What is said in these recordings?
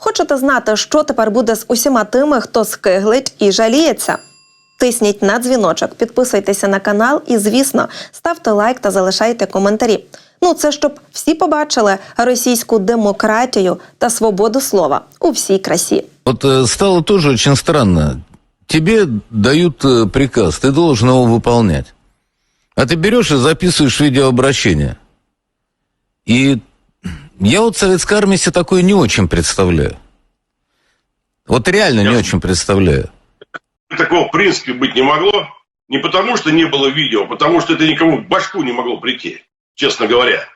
Хочете знати, що тепер буде з усіма тими, хто скиглить і жаліється? Тисніть на дзвіночок, підписуйтеся на канал і, звісно, ставте лайк та залишайте коментарі. Ну, це щоб всі побачили російську демократію та свободу слова у всій красі. Вот э, стало тоже очень странно. Тебе дают э, приказ, ты должен его выполнять. А ты берешь и записываешь видеообращение. И я вот советской армии себе такое не очень представляю. Вот реально не Я- очень представляю. Такого в принципе быть не могло. Не потому, что не было видео, а потому что это никому в башку не могло прийти, честно говоря.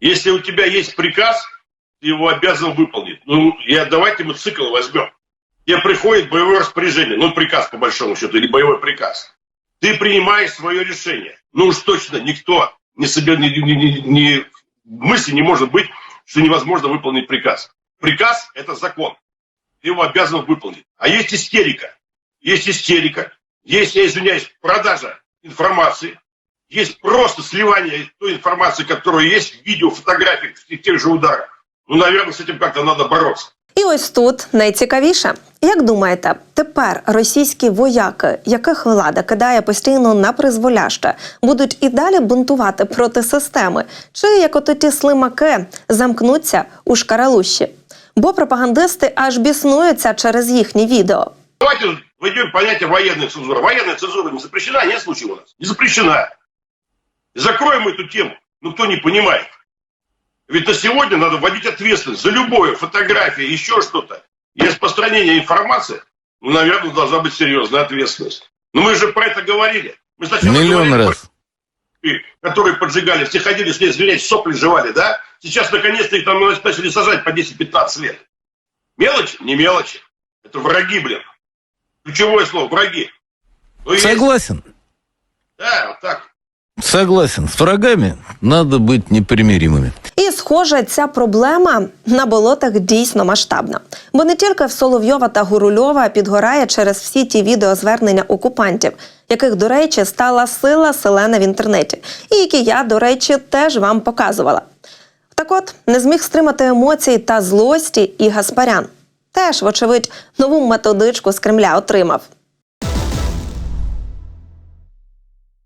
Если у тебя есть приказ, ты его обязан выполнить. Ну, я, давайте мы цикл возьмем. Тебе приходит боевое распоряжение, ну, приказ по большому счету, или боевой приказ. Ты принимаешь свое решение. Ну уж точно никто не, себе, не, не- не- не- мысли не может быть, что невозможно выполнить приказ. Приказ – это закон. Ты его обязан выполнить. А есть истерика. Есть истерика. Есть, я извиняюсь, продажа информации. Есть просто сливание той информации, которая есть в видео, фотографиях, в тех же ударах. Ну, наверное, с этим как-то надо бороться. І ось тут найцікавіше. Як думаєте, тепер російські вояки, яких влада кидає постійно на призволяще, будуть і далі бунтувати проти системи? Чи як ото ті слимаки замкнуться у шкаралущі? Бо пропагандисти аж біснуються через їхні відео. Давайте введем понятие военной цензуры. Военная цензура не запрещена, нет случая у нас? Не запрещена. Закроем эту тему. Ну, кто не понимает. Ведь на сегодня надо вводить ответственность за любое фотография, еще что-то. И распространение информации, ну, наверное, должна быть серьезная ответственность. Но мы же про это говорили. Мы сначала Миллион говорили раз. которые поджигали, все ходили с ней, извиняюсь, сопли жевали, да? Сейчас, наконец-то, их там начали сажать по 10-15 лет. Мелочи? Не мелочи. Это враги, блин. Ключевое слово – враги. Ну, есть- Согласен. Да, вот так. Согласен. С врагами надо быть непримиримыми. І, схоже, ця проблема на болотах дійсно масштабна. Бо не тільки в Соловйова та Гурульова підгорає через всі ті відеозвернення окупантів, яких, до речі, стала сила селена в інтернеті, і які я, до речі, теж вам показувала. Так от не зміг стримати емоцій та злості і Гаспарян. Теж, вочевидь, нову методичку з Кремля отримав.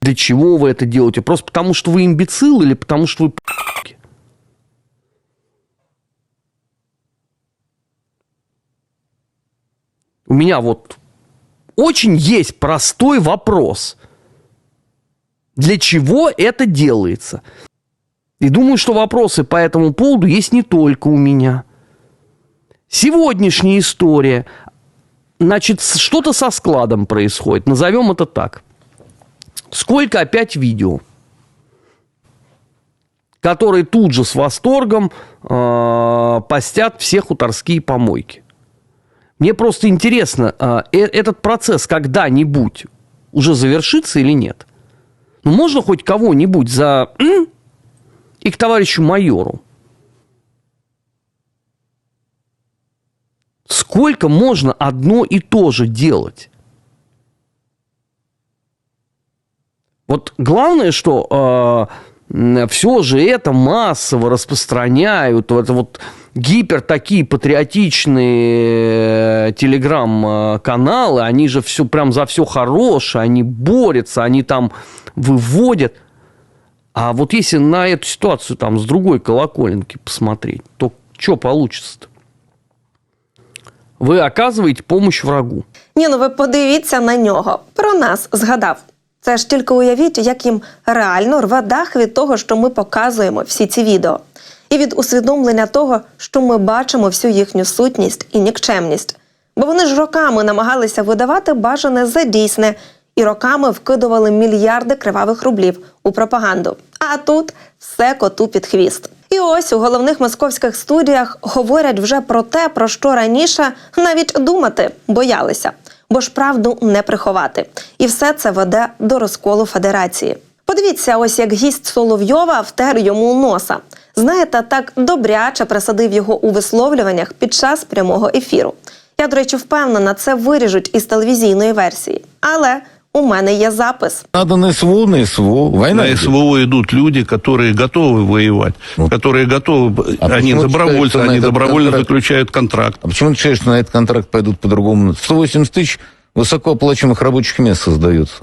Для чего вы это делаете? Просто потому, что вы имбецил или потому, что вы У меня вот очень есть простой вопрос. Для чего это делается? И думаю, что вопросы по этому поводу есть не только у меня. Сегодняшняя история. Значит, что-то со складом происходит. Назовем это так. Сколько опять видео, которые тут же с восторгом э, постят все хуторские помойки. Мне просто интересно, э, э- этот процесс когда-нибудь уже завершится или нет? Ну, можно хоть кого-нибудь за... И к товарищу майору. Сколько можно одно и то же делать? Вот главное, что все же это массово распространяют. Вот, вот гипер такие патриотичные э, телеграм-каналы, они же все прям за все хорошее, они борются, они там выводят. А вот если на эту ситуацию там с другой колоколенки посмотреть, то что получится-то? Вы оказываете помощь врагу. Ні, ну ви подивіться на нього. Про нас згадав. Це ж тільки уявіть, як їм реально рве дах від того, що ми показуємо всі ці відео, і від усвідомлення того, що ми бачимо всю їхню сутність і нікчемність. Бо вони ж роками намагалися видавати бажане за дійсне і роками вкидували мільярди кривавих рублів у пропаганду. А тут все коту під хвіст. І ось у головних московських студіях говорять вже про те, про що раніше навіть думати боялися, бо ж правду не приховати. І все це веде до розколу федерації. Подивіться, ось як гість Соловйова втер йому носа. Знаєте, так добряче присадив його у висловлюваннях під час прямого ефіру. Я, до речі, впевнена, це виріжуть із телевізійної версії. Але У мене є запис. Надо на СВО, на СВО. Война. На идет. СВО идут люди, которые готовы воевать, Ну, которые готовы, а они почему ты добровольцы, считаешь, что на они этот добровольно контракт- заключают контракт. А почему ты считаешь, что на этот контракт пойдут по-другому? 180 тысяч высокооплачиваемых рабочих мест создается.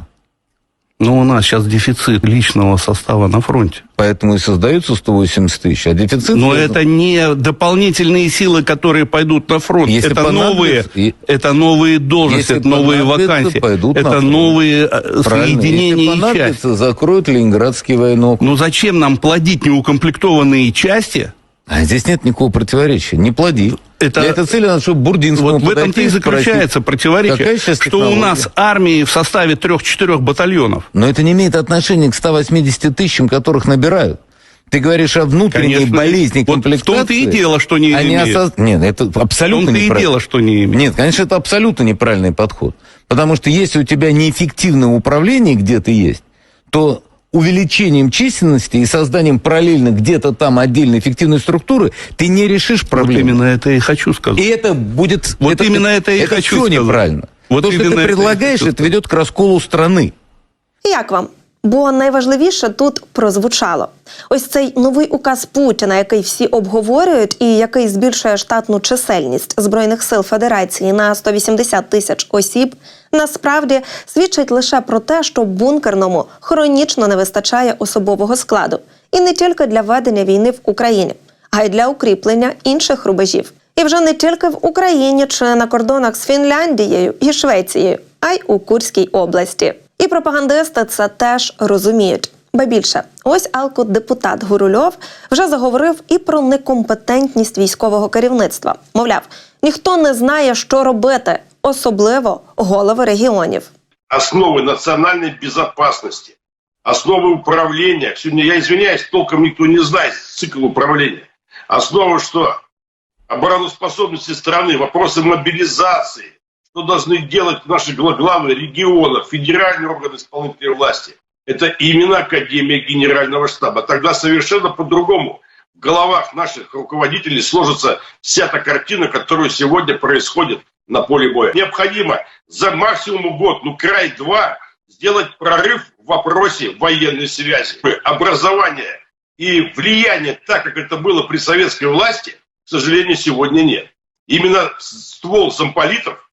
Но у нас сейчас дефицит личного состава на фронте. Поэтому и создаются 180 тысяч. А дефицит... Но это не дополнительные силы, которые пойдут на фронт. Если это новые, понадобится, и- это новые должности, Если это новые понадобится, вакансии, пойдут это новые э, Правильно. соединения Если и части. понадобится, закроют Ленинградский военный Ну зачем нам плодить неукомплектованные части? А здесь нет никакого противоречия. Не плоди. Это- Для этой цели надо, чтобы Бурдинскому Вот в этом-то и спросить, заключается противоречие, какая сейчас что у технология? нас армии в составе трех-четырех батальонов. Но это не имеет отношения к 180 тысячам, которых набирают. Ты говоришь о внутренней Конечно. болезни Вот в комплектации. том-то и дело, что не а не имеет. осоз- Нет, это абсолютно том-то и неправильно. дело, что не имеет. Нет, конечно, это абсолютно неправильный подход. Потому что если у тебя неэффективное управление где-то есть, то увеличением численности и созданием параллельно где-то там отдельной эффективной структуры ты не решишь Вот проблему. именно это и хочу сказать. И это будет... Вот именно это и хочу всё сказать. неправильно. Вот То, что ты это предлагаешь, это ведет к расколу страны. Як вам? Бо найважливіше тут прозвучало ось цей новий указ Путіна, який всі обговорюють, і який збільшує штатну чисельність збройних сил Федерації на 180 тисяч осіб, насправді свідчить лише про те, що бункерному хронічно не вистачає особового складу, і не тільки для ведення війни в Україні, а й для укріплення інших рубежів. І вже не тільки в Україні чи на кордонах з Фінляндією і Швецією, а й у Курській області. І пропагандисти це теж розуміють. Ба більше, ось алкодепутат Гурульов вже заговорив і про некомпетентність військового керівництва. Мовляв, ніхто не знає, що робити, особливо голови регіонів. основы национальной безопасности, основы управления. Сегодня, я извиняюсь, толком никто не знает цикл управления. Основа что? Обороноспособности страны, вопросы мобилизации, Что должны делать наши гла- главы регионов, федеральные органы исполнительной власти. Это именно Академия Генерального штаба. Тогда совершенно по-другому в головах наших руководителей сложится вся та картина, которая сегодня происходит на поле боя. Необходимо за максимум год, ну край два, сделать прорыв в вопросе военной связи. Образование и влияние, так как это было при советской власти, к сожалению, сегодня нет. Именно ствол замполитов –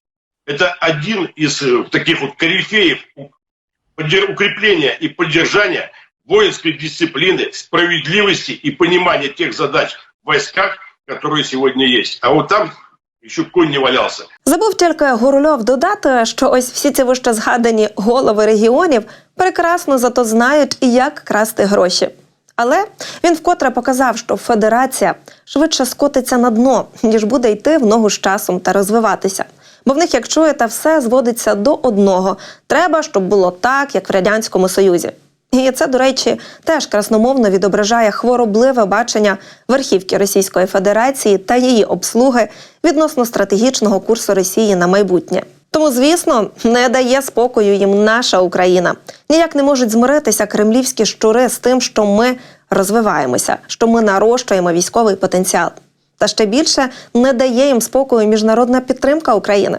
это один из э, таких вот корифеев у- поддер- укрепления и поддержания воинской дисциплины, справедливости и понимания тех задач в войсках, которые сегодня есть. А вот там еще конь не валялся. Забув тільки Гурульов додати, що ось всі ці вище згадані голови регіонів прекрасно зато знають, як красти гроші. Але він вкотре показав, що федерація швидше скотиться на дно, ніж буде йти в ногу з часом та розвиватися. Бо в них, як чуєте, все зводиться до одного: треба, щоб було так, як в радянському союзі. І це, до речі, теж красномовно відображає хворобливе бачення верхівки Російської Федерації та її обслуги відносно стратегічного курсу Росії на майбутнє. Тому, звісно, не дає спокою їм наша Україна. Ніяк не можуть змиритися кремлівські щури з тим, що ми розвиваємося, що ми нарощуємо військовий потенціал. Та ще більше не дає їм спокою міжнародна підтримка України.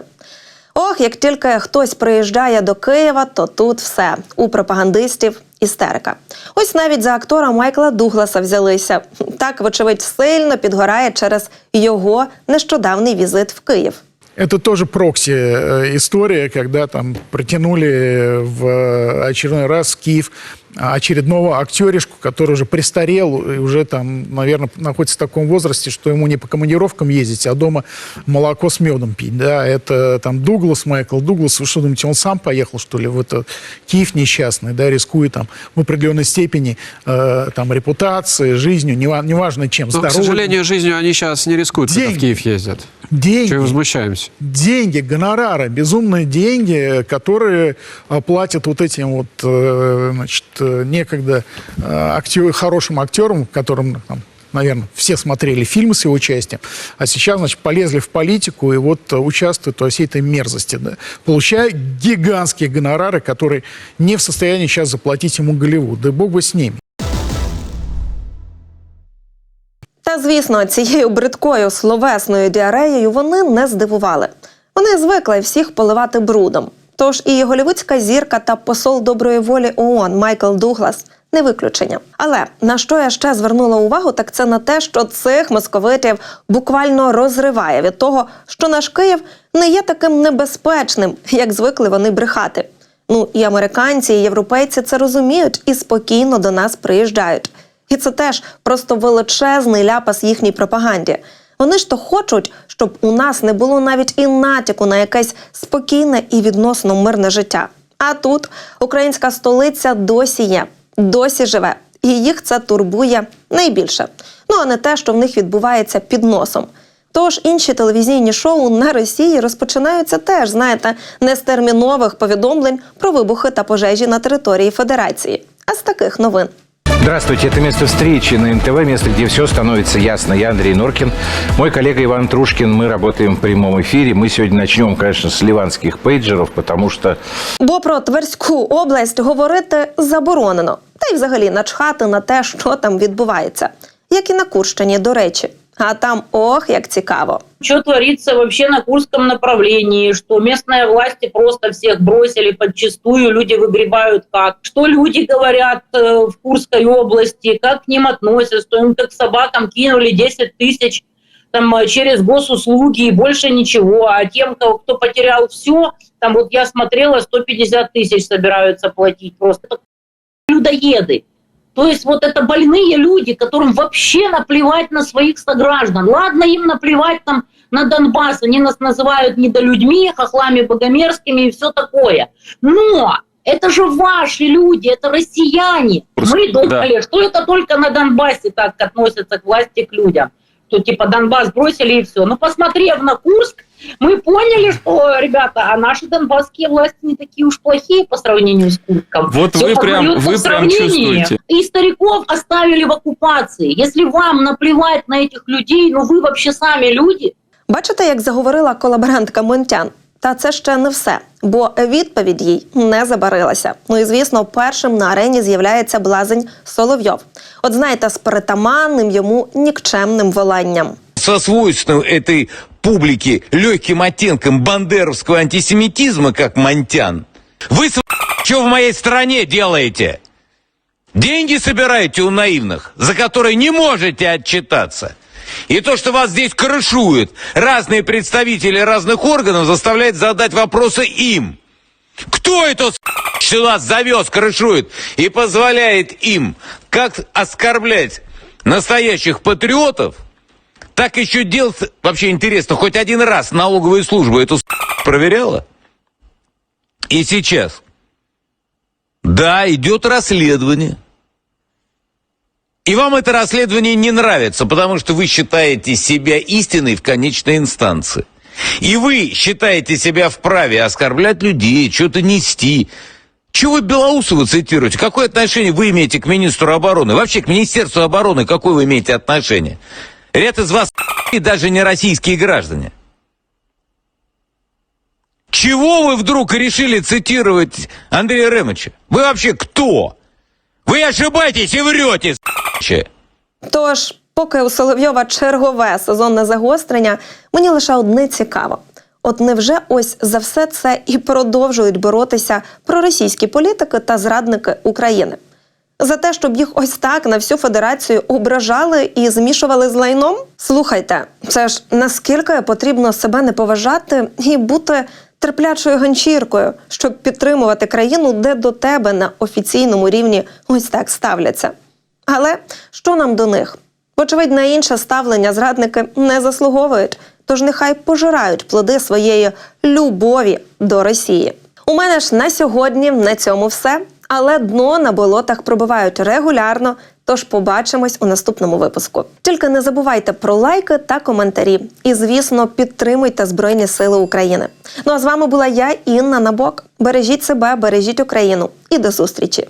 Ох, як тільки хтось приїжджає до Києва, то тут все у пропагандистів істерика. Ось навіть за актора Майкла Дугласа взялися. Так, вочевидь, сильно підгорає через його нещодавний візит в Київ. Это тоже прокси-история, когда там протянули в очередной раз Киев очередного актеришку, который уже престарел и уже там, наверное, находится в таком возрасте, что ему не по командировкам ездить, а дома молоко с медом пить. Да, это там Дуглас, Майкл Дуглас. Вы что думаете, он сам поехал, что ли, в этот Киев несчастный, да, рискуя там в определенной степени э, там репутацией, жизнью, нева- неважно чем, Но, к здоровьем. сожалению, жизнью они сейчас не рискуют, когда в Деньги. Киев ездят. Деньги. Чего возмущаемся? деньги, гонорары, безумные деньги, которые а, платят вот этим вот, э, значит, э, некогда э, актё- хорошим актерам, которым, там, наверное, все смотрели фильмы с его участием, а сейчас, значит, полезли в политику и вот э, участвуют во всей этой мерзости, да, получая гигантские гонорары, которые не в состоянии сейчас заплатить ему Голливуд. Да бог бы с ними. Звісно, цією бридкою словесною діареєю вони не здивували. Вони звикли всіх поливати брудом. Тож і голівудська зірка та посол доброї волі ООН Майкл Дуглас не виключення. Але на що я ще звернула увагу, так це на те, що цих московитів буквально розриває від того, що наш Київ не є таким небезпечним, як звикли вони брехати. Ну і американці, і європейці це розуміють і спокійно до нас приїжджають. І це теж просто величезний ляпас їхній пропаганді. Вони ж то хочуть, щоб у нас не було навіть і натяку на якесь спокійне і відносно мирне життя. А тут українська столиця досі є, досі живе, і їх це турбує найбільше. Ну а не те, що в них відбувається під носом. Тож інші телевізійні шоу на Росії розпочинаються теж, знаєте, не з термінових повідомлень про вибухи та пожежі на території Федерації, а з таких новин. Здравствуйте, это место встречи на НТВ, место, где все становится ясно. Я Андрей Норкин, мой коллега Иван Трушкин. Мы работаем в прямом эфире. Мы сегодня начнем, конечно, с ливанских пейджеров, потому что Бо про Тверську область говорити заборонено, та й взагалі начхати на те, що там відбувається, як і на Курщині, до речі. А там ох, як цікаво. что творится вообще на Курском направлении, что местные власти просто всех бросили подчистую, люди выгребают как, что люди говорят э, в Курской области, как к ним относятся, что им как собакам кинули 10 тысяч там, э, через госуслуги и больше ничего, а тем, кто, кто потерял все, там вот я смотрела, 150 тысяч собираются платить просто. Людоеды. То есть вот это больные люди, которым вообще наплевать на своих сограждан. Ладно, им наплевать там на Донбасс, они нас называют недолюдьми, хохлами богомерзкими и все такое. Но это же ваши люди, это россияне. Мы думали, что это только на Донбассе так относятся к власти, к людям. Что типа Донбасс бросили и все. Но посмотрев на Курск, мы поняли, что, ребята, а наши донбасские власти не такие уж плохие по сравнению с Курском. Вот Всё вы прям- подается вы в прям сравнение. чувствуете. И стариков оставили в оккупации. Если вам наплевать на этих людей, ну вы вообще сами люди, Бачите, як заговорила колаборантка Монтян? Та це ще не все, бо відповідь їй не забарилася. Ну і звісно, першим на арені з'являється блазень Соловйов. От знаєте, з притаманним йому нікчемним воланням. Со свойственным этой публике легким оттенком бандеровского антисемитизма, как Монтян. Вы, что в моей стране делаете? Деньги собираете у наивных, за которые не можете отчитаться. И то, что вас здесь крышуют разные представители разных органов, заставляет задать вопросы им. Кто это сюда завез, крышует и позволяет им как оскорблять настоящих патриотов, так еще делать, вообще интересно, хоть один раз налоговая служба эту проверяла? И сейчас. Да, идет расследование. И вам это расследование не нравится, потому что вы считаете себя истиной в конечной инстанции. И вы считаете себя вправе оскорблять людей, что-то нести. Чего вы Белоусова цитируете? Какое отношение вы имеете к министру обороны? Вообще к Министерству обороны какое вы имеете отношение? Ряд из вас и даже не российские граждане. Чего вы вдруг решили цитировать Андрея Ремыча? Вы вообще кто? Вы ошибаетесь и врете, с***че. Тож, поки у Соловйова чергове сезонне загострення, мені лише одне цікаво. От невже ось за все це і продовжують боротися проросійські політики та зрадники України? За те, щоб їх ось так на всю федерацію ображали і змішували з лайном? Слухайте, це ж наскільки потрібно себе не поважати і бути терплячою ганчіркою, щоб підтримувати країну, де до тебе на офіційному рівні ось так ставляться. Але що нам до них? Вочевидь, на інше ставлення зрадники не заслуговують, тож нехай пожирають плоди своєї любові до Росії. У мене ж на сьогодні на цьому все. Але дно на болотах пробивають регулярно. Тож побачимось у наступному випуску. Тільки не забувайте про лайки та коментарі. І, звісно, підтримуйте Збройні Сили України. Ну а з вами була я, Інна Набок. Бережіть себе, бережіть Україну і до зустрічі!